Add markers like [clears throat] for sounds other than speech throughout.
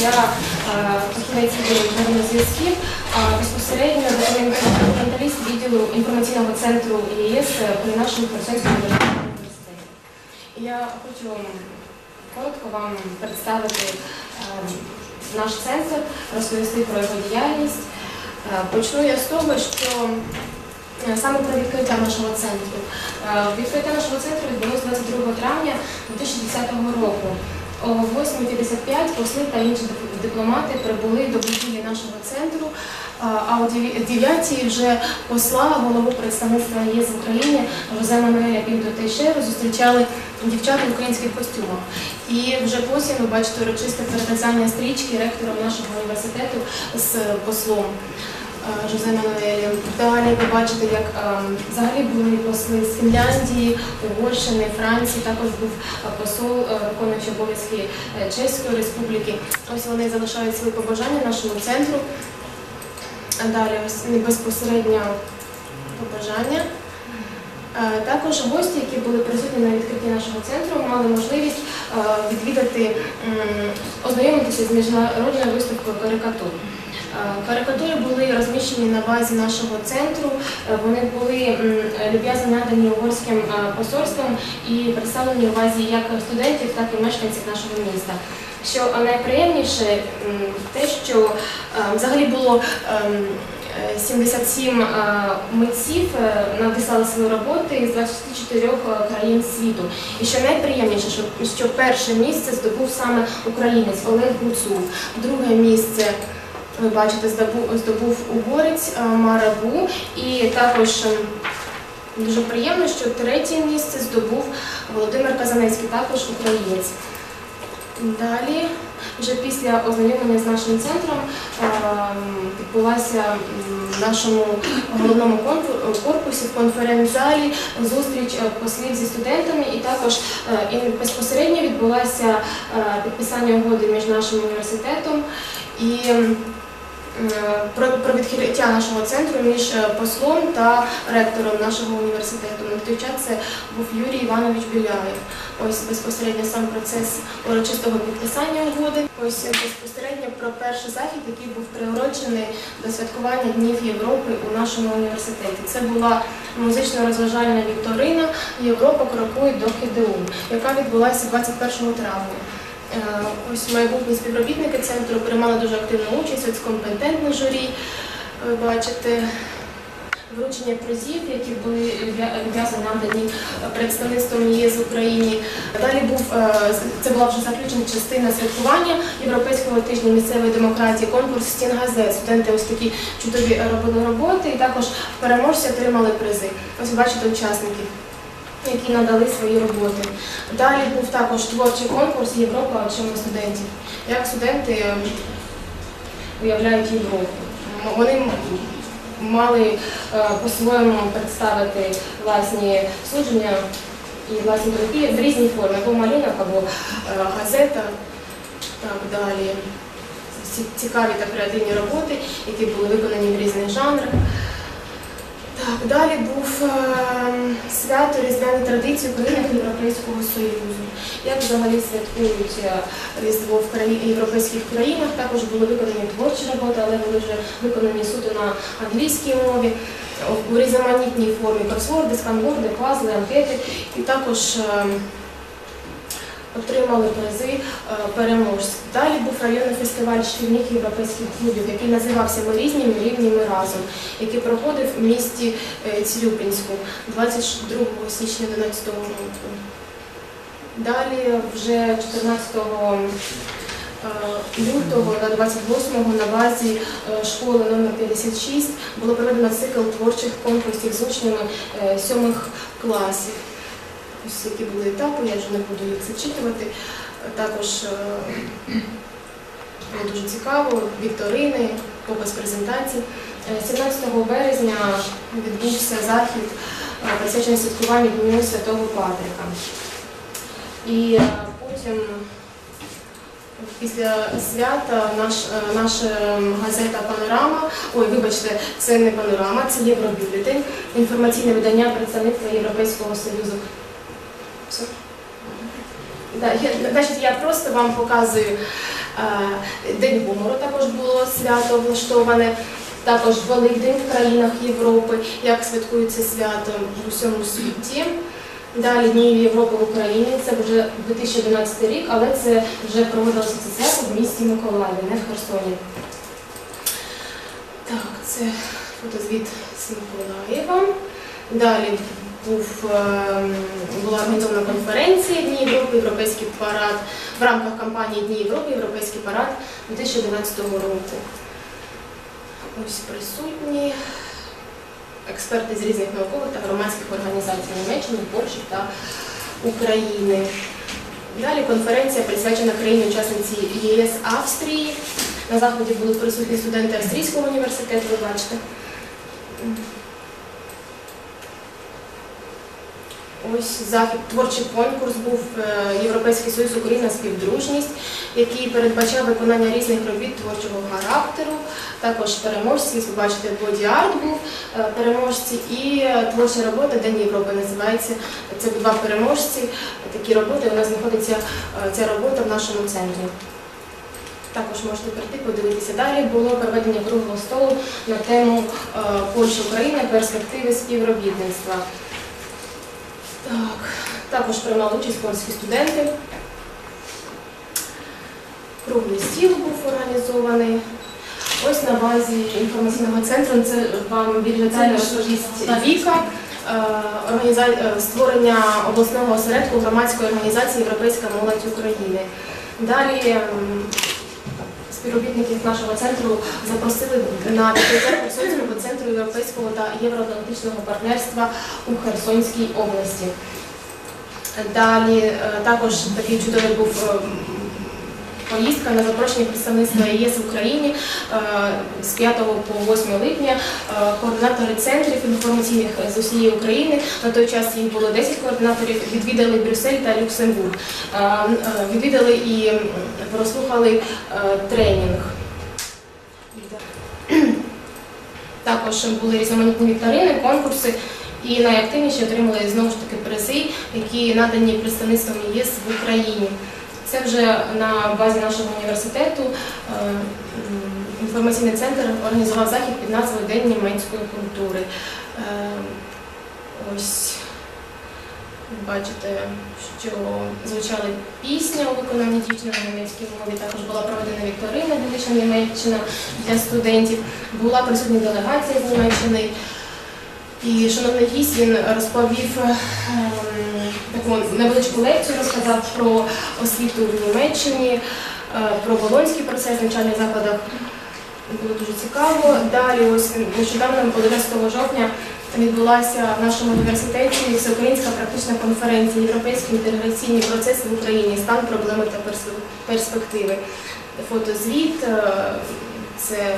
я е, міжнародних зв'язків, безпосередньо документаліст відділу інформаційного центру ЄС при нашому Херсонському державному університеті. Я хочу коротко вам представити е, наш центр, розповісти про його діяльність. Е, Почну я з того, що е, саме про відкриття нашого центру. Е, Відкриття нашого центру відбулося 22 травня 2010 року. О 8.55 посли та інші дипломати прибули до будівлі нашого центру, а о 9 вже посла, голову представництва ЄС в Україні Жозе Мануеля Пінто зустрічали дівчата в українських костюмах. І вже потім ви бачите урочисте перев'язання стрічки ректором нашого університету з послом. Жозе Мануелем. Далі ви бачите, як е, взагалі були посли з Фінляндії, Угорщини, Франції, також був е, посол, е, виконуючий обов'язки е, Чеської Республіки. Ось вони залишають свої побажання нашому центру. Далі ось безпосередньо побажання. Також гості, які були присутні на відкритті нашого центру, мали можливість відвідати, ознайомитися з міжнародною виставкою карикатур. Е, Карикатури були розміщені на базі нашого центру. Е, Вони були люб'язно надані угорським е, посольством і представлені у базі як студентів, так і мешканців нашого міста. Що найприємніше, те, що взагалі було ем, е, 77 е, митців написали свої роботи з 24 країн світу. І що найприємніше, що перше місце здобув саме українець Олег Гуцул, друге місце. Ви бачите, здобув, здобув угорець е, Марабу, і також ем, дуже приємно, що третє місце здобув Володимир Казанецький, також українець. Далі, вже після ознайомлення з нашим центром, ем, відбулася в нашому головному корпусі в конференц-залі зустріч е, послів зі студентами, і також е, і безпосередньо відбулося е, підписання угоди між нашим університетом і е, про, відкриття нашого центру між е, послом та ректором нашого університету. На той час це був Юрій Іванович Біляєв. Ось безпосередньо сам процес урочистого підписання угоди. Ось безпосередньо про перший захід, який був приурочений до святкування Днів Європи у нашому університеті. Це була музично-розважальна вікторина Європа крокує до ХДУ, яка відбулася 21 травня. Е, Ось майбутні співробітники центру приймали дуже активну участь, ось компетентне журі. Ви бачите вручення призів, які були відв'я- відв'язані надані представництвом ЄС в Україні. Далі був е, це була вже заключена частина святкування Європейського тижня місцевої демократії, конкурс стін газет. Студенти ось такі чудові робили роботи, і також переможці отримали призи. Ось бачите учасників які надали свої роботи. Далі був також творчий конкурс Європа очима студентів. Як студенти е, уявляють Європу. Вони мали е, по-своєму представити власні судження і власні думки в різній формі, або малюнок, або е, газета, так далі. Цікаві та креативні роботи, які були виконані в різних жанрах. Так, далі був е, свято різдвяні традиції в Європейського Союзу. Як взагалі святкують е, Різдво в краї- європейських країнах, також були виконані творчі роботи, але були вже виконані суто на англійській мові, у різноманітній формі кросворди, сканворди, пазли, анкети. І також е, отримали призи е, переможців. Далі був районний фестиваль шкільних європейських клубів, який називався Ми різні, ми рівні, ми разом, який проходив в місті е, Цілюпінську 22 січня 2011 року. Далі вже 14 е, лютого на 28-го на базі школи номер 56 було проведено цикл творчих конкурсів з учнями е, сьомих класів. Ось які були етапи, я вже не буду їх зачитувати. Також е, було дуже цікаво, вікторини, показ презентацій. Е, 17 березня відбувся захід, е, присвячений святкуванню Дню Святого Патрика. І е, потім після свята наш, наша газета Панорама, ой, вибачте, це не панорама, це Євробюлетень, інформаційне видання представництва Європейського Союзу. Я, значить, я просто вам показую Е, День гумору також було свято влаштоване. Також Великдень в країнах Європи, як святкується свято в усьому світі. Далі Дні Європи в Україні, це вже 2011 рік, але це вже проводилося це в місті Миколаєві, не в Херсоні. Так, це фотозвіт з Миколаєва. Далі був, ем, була організована конференція Дні Європи, Європейський парад в рамках кампанії Дні Європи, Європейський парад 2011 року. Ось присутні експерти з різних наукових та громадських організацій Німеччини, Польщі та України. Далі конференція присвячена країні-учасниці ЄС Австрії. На заході були присутні студенти Австрійського університету, ви бачите. Ось захід, творчий конкурс був е, Європейський Союз Україна співдружність, який передбачав виконання різних робіт творчого характеру. Також переможці, ви бачите, боді-арт був е, переможці і е, творча робота День Європи називається. Це два переможці. Такі роботи. У нас знаходиться ця робота в нашому центрі. Також можете прийти, подивитися. Далі було проведення круглого столу на тему Польща Україна перспективи співробітництва. Так, також приймали участь польські студенти. Круглий стіл був організований. Ось на базі інформаційного центру це вам більш детально розповість Віка. е, е, Створення обласного осередку громадської організації Європейська молодь України. Далі співробітників нашого центру запросили на відкриття Херсонського центру європейського та євроатлантичного партнерства у Херсонській області. Далі е, також такий чудовий був е, поїздка на запрошення представництва ЄС в Україні е, з 5 по 8 липня. Е, Координатори центрів інформаційних з усієї України на той час їх було 10 координаторів. Відвідали Брюссель та Люксембург. Е, Відвідали і прослухали тренінг. [clears throat] Також були різноманітні вікторини, конкурси, і найактивніші отримали знову ж таки призи, які надані представництвом ЄС в Україні. Це вже на базі нашого університету е, інформаційний центр організував захід під назвою День німецької культури. Е, Ось бачите, що звучала пісня у виконанні дівчини на німецькій мові. Також була проведена вікторина «Велична Німеччина для студентів. Була присутня делегація з Німеччини. І шановний гість він розповів ем, таку невеличку лекцію, розказав про освіту в Німеччині, е, про болонський процес в навчальних закладах. Було дуже цікаво. Далі, ось нещодавно, 11 жовтня, відбулася в нашому університеті всеукраїнська практична конференція Європейські інтеграційні процеси в Україні, стан, проблеми та перспективи. Фотозвіт, е, це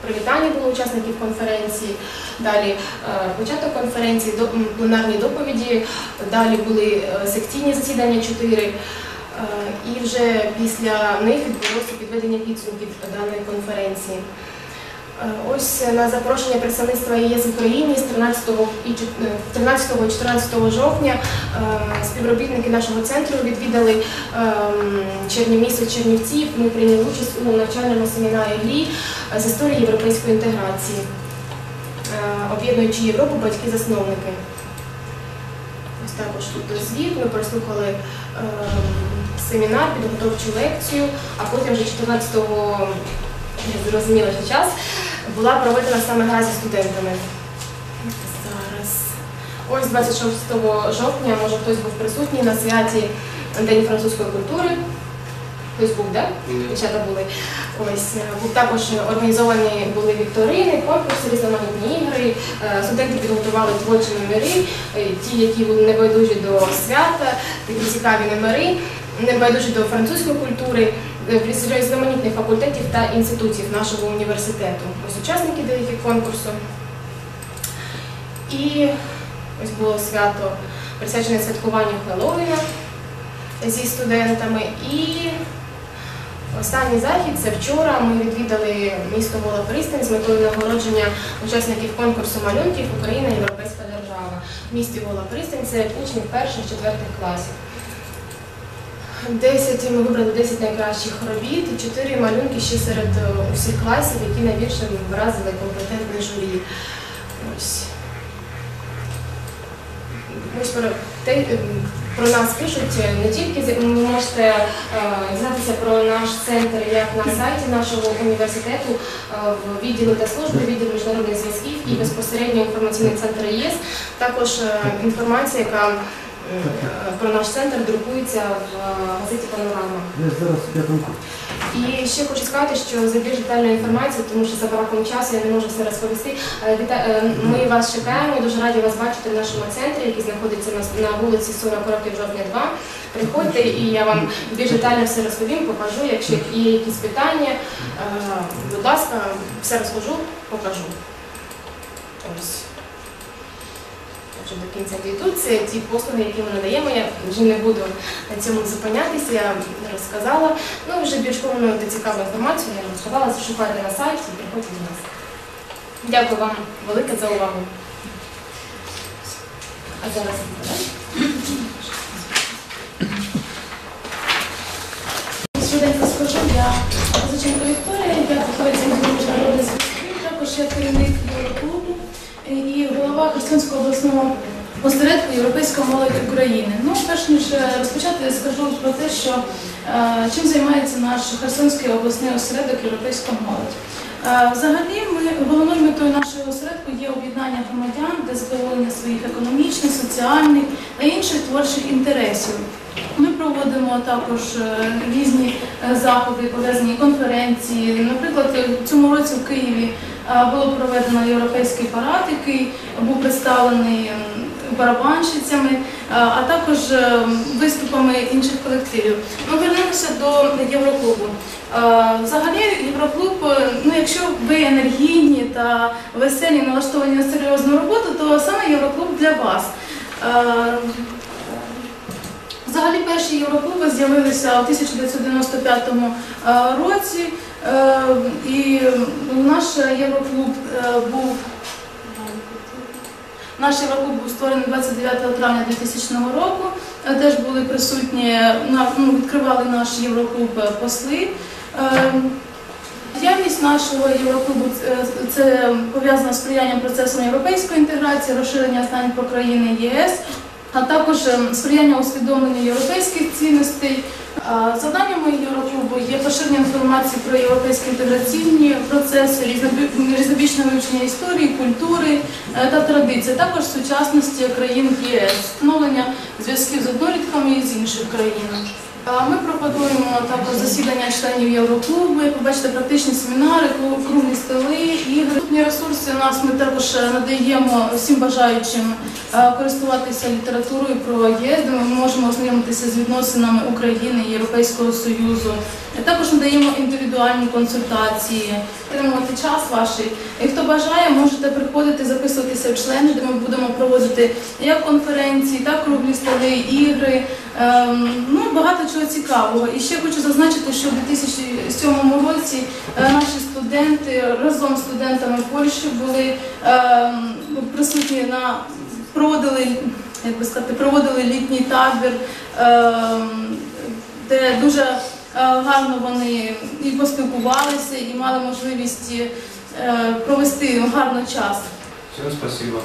привітання було учасників конференції. Далі е, початок конференції, пленарні доповіді, далі були е, секційні засідання чотири. Е, І вже після них відбулося підведення підсумків даної конференції. Е, Ось на запрошення представництва ЄС в Україні з 13 і чот- е, 13 і 14 жовтня е, співробітники нашого центру відвідали ем, Чернівмісто Чернівців. Ми прийняли участь у навчальному семінарі ГРІ з історії європейської інтеграції, е, об'єднуючи Європу батьки-засновники. Ось також тут звіт. Ми прослухали ем, семінар, підготовчу лекцію, а потім вже 14-го, я зрозуміла, що час, була проведена саме гра зі студентами. Зараз. Ось 26 жовтня, може хтось був присутній на святі День французької культури. Хтось був, так? Дівчата були. Ось е, був також організовані були вікторини, конкурси, різноманітні ігри. Е, Студенти підготували творчі номери, е, ті, які були небайдужі до свята, такі цікаві номери, небайдужі до французької культури, різноманітних факультетів та інститутів нашого університету. Ось учасники деяких конкурсу. І ось було свято присвячене святкуванню Хеллоуіна зі студентами. І Останній захід це вчора. Ми відвідали місто Пристань з метою нагородження учасників конкурсу малюнків Україна Європейська держава. В місті Гола Пристань це учнів перших четвертих класів. 10, ми вибрали 10 найкращих робіт і 4 малюнки ще серед е, усіх класів, які найбільше вразили компетентне журі. Ось. Ось про, те, е, про нас пишуть е, не тільки ви можете дізнатися про наш центр як на сайті нашого університету в відділі та служби, відділу міжнародних зв'язків і безпосередньо інформаційний центр ЄС. Також інформація, яка про наш центр друкується в е, газеті Панорама. Я зараз в п'ятому. І ще хочу сказати, що за більш детальну інформацію, тому що за браком часу я не можу все розповісти. е, е, Ми вас чекаємо, дуже раді вас бачити в нашому центрі, який знаходиться на, вулиці 40 років жовтня 2. Приходьте і я вам більш детально все розповім, покажу. Якщо є якісь питання, е, будь ласка, все розкажу, покажу. Ось. Вже до кінця дійдуть. Це ті послуги, які ми надаємо. Я вже не буду на цьому зупинятися, я розказала. Ну, вже більш повну цікаву інформацію я розказала, шукайте на сайті і приходьте до нас. Дякую вам велике за увагу. А зараз Швиденько скажу, я Козаченко Вікторія, я інституту міжнародних зв'язків, також я керівник Євроклубу і Херсонського обласного осередку Європейська молодь України. Ну, перш ніж е, розпочати, я скажу про те, що е, чим займається наш Херсонський обласний осередок Європейська молодь. Е, Взагалі, ми головною метою нашого осередку є об'єднання громадян для задоволення своїх економічних, соціальних та інших творчих інтересів. Ми проводимо також е, різні е, заходи, пов'язані конференції. Наприклад, в цьому році в Києві е, було проведено європейський парад, який був представлений барабанщицями, е, а також е, виступами інших колективів. Ми вернемося до Євроклубу. Е, Взагалі, Євроклуб, е, ну якщо ви енергійні та веселі, налаштовані на серйозну роботу, то саме Євроклуб для вас. Взагалі перші євроклуби з'явилися у 1995 е, році, е, і наш євроклуб е, був наш євроклуб був створений 29 травня 2000 року. Теж були присутні ну, відкривали наш євроклуб посли. Діяльність нашого євроклубу це пов'язана з сприянням процесом європейської інтеграції, розширення знань про країни єС, а також ем, сприяння усвідомленню європейських цінностей. Завданнями Євроклубу є поширення інформації про європейські інтеграційні процеси, різнобі- різнобічне вивчення історії, культури е, та традицій, також сучасності країн ЄС, встановлення зв'язків з однорідками і з інших країн. Ми пропонуємо також засідання членів Євроклубу, як практичні семінари, круглі столи, ігри. Доступні ресурси нас ми також е, надаємо всім бажаючим е, користуватися літературою про ЄС, де ми можемо ознайомитися з відносинами України і Європейського Союзу. Е, Також надаємо індивідуальні консультації, отримувати час ваш. І хто бажає, можете приходити, записуватися в члени, де ми будемо проводити як конференції, так круглі столи, ігри. Ем, ну, багато чого цікавого. І ще хочу зазначити, що в 2007 році е, наші студенти разом з студентами Польщі були ем, присутні на проводили, як би сказати, проводили літній табір, ем, де дуже е, гарно вони і поспілкувалися, і мали можливість е, провести гарно час. Всем спасибо.